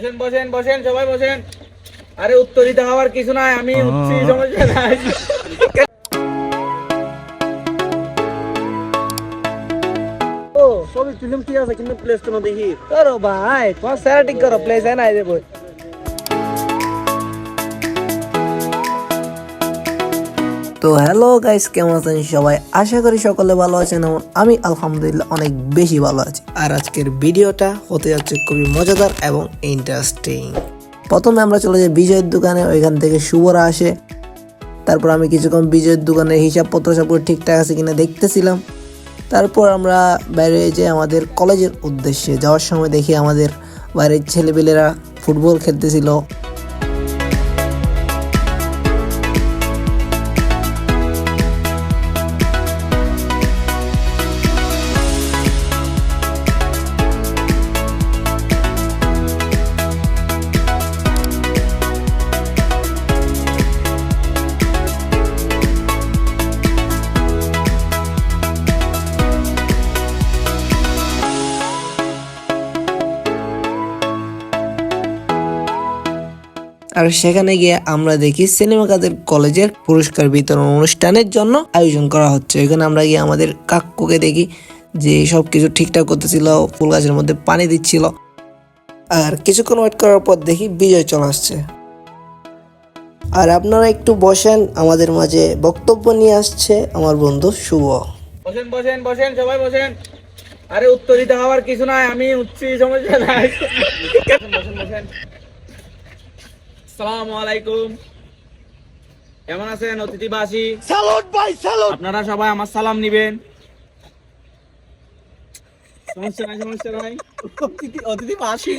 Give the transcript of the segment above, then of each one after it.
বসেন বসেন বসেন সবাই বসেন। আরে উত্তরিত হওয়ার কিছু নাই আমি উঠছি সমস্যা নাই। ও সবই ফিল্ম ঠিক আছে কিন্তু প্লেস তো দেখি। করো ভাই তোমার স্যার ঠিক করো প্লেস হ্যাঁ নাই দেবো তো হ্যালো গাইস কেমন আছেন সবাই? আশা করি সকলে ভালো আছেন এবং আমি আলহামদুলিল্লাহ অনেক বেশি ভালো আছি। আর আজকের ভিডিওটা হতে যাচ্ছে খুবই মজাদার এবং ইন্টারেস্টিং প্রথমে আমরা চলে যাই বিজয়ের দোকানে, ওইখান থেকে শুভরা আসে। তারপর আমি কিছুক্ষণ বিজয়ের দোকানের হিসাবপত্র সব ঠিকঠাক আছে কিনা দেখতেছিলাম। তারপর আমরা বাইরে যে আমাদের কলেজের উদ্দেশ্যে। যাওয়ার সময় দেখি আমাদের বাইরের ছেলেপেলেরা ফুটবল খেলতেছিল। আর সেখানে গিয়ে আমরা দেখি সিনেমা কাদের কলেজের পুরস্কার বিতরণ অনুষ্ঠানের জন্য আয়োজন করা হচ্ছে। এখানে আমরা গিয়ে আমাদের কাকুকে দেখি যে সব কিছু ঠিকঠাক করতেছিল, ফুল গাছের মধ্যে পানি দিচ্ছিল। আর কিছুক্ষণ ওয়েট করার পর দেখি বিজয় চলে আসছে। আর আপনারা একটু বসেন, আমাদের মাঝে বক্তব্য নিয়ে আসছে আমার বন্ধু শুভ। বসেন বসেন বসেন, সবাই বসেন। আরে উত্তরিত হওয়ার কিছু নাই, আমি উঠছি সমস্যা নাই। বসেন বসেন। আসসালামু আলাইকুম। কেমন আছেন অতিথিবাসী? স্যালুট ভাই স্যালুট আপনারা সবাই আমার সালাম নিবেন। সমস্যা নাই সমস্যা নাই। অতিথি অতিথি মাসি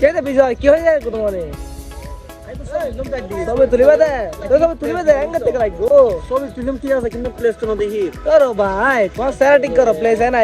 কে রে বিজয় কি হয়ে যায় তোমারে তবে তুলিবে দে তবে তুলিবে দে এঙ্গা থেকে লাগবো। সবই ফিল্ম ঠিক আছে? কিন্তু প্লেস তো দেখি। করো ভাই তোমার স্যার ঠিক করো প্লেস হ্যাঁ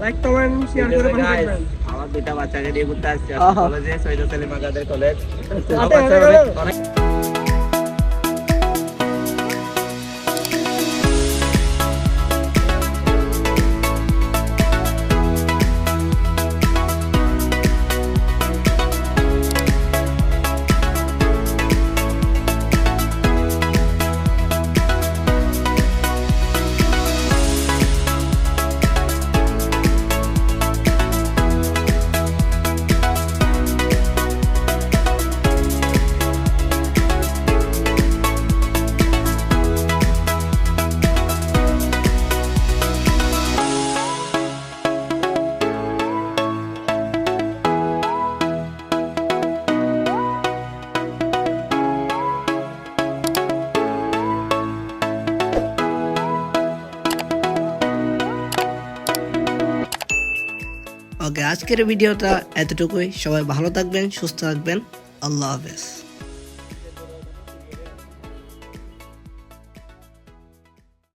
লাইক কমেন্ট শেয়ার করে পাঠিয়ে দিবেন। আমার দুইটা বাচ্চাকে নিয়ে ঘুরতে আসছি। কলেজে সৈয়দ সেলিম আকাদের কলেজ ওকে আজকের ভিডিওটা এতটুকুই। সবাই ভালো থাকবেন সুস্থ থাকবেন। আল্লাহ হাফেজ।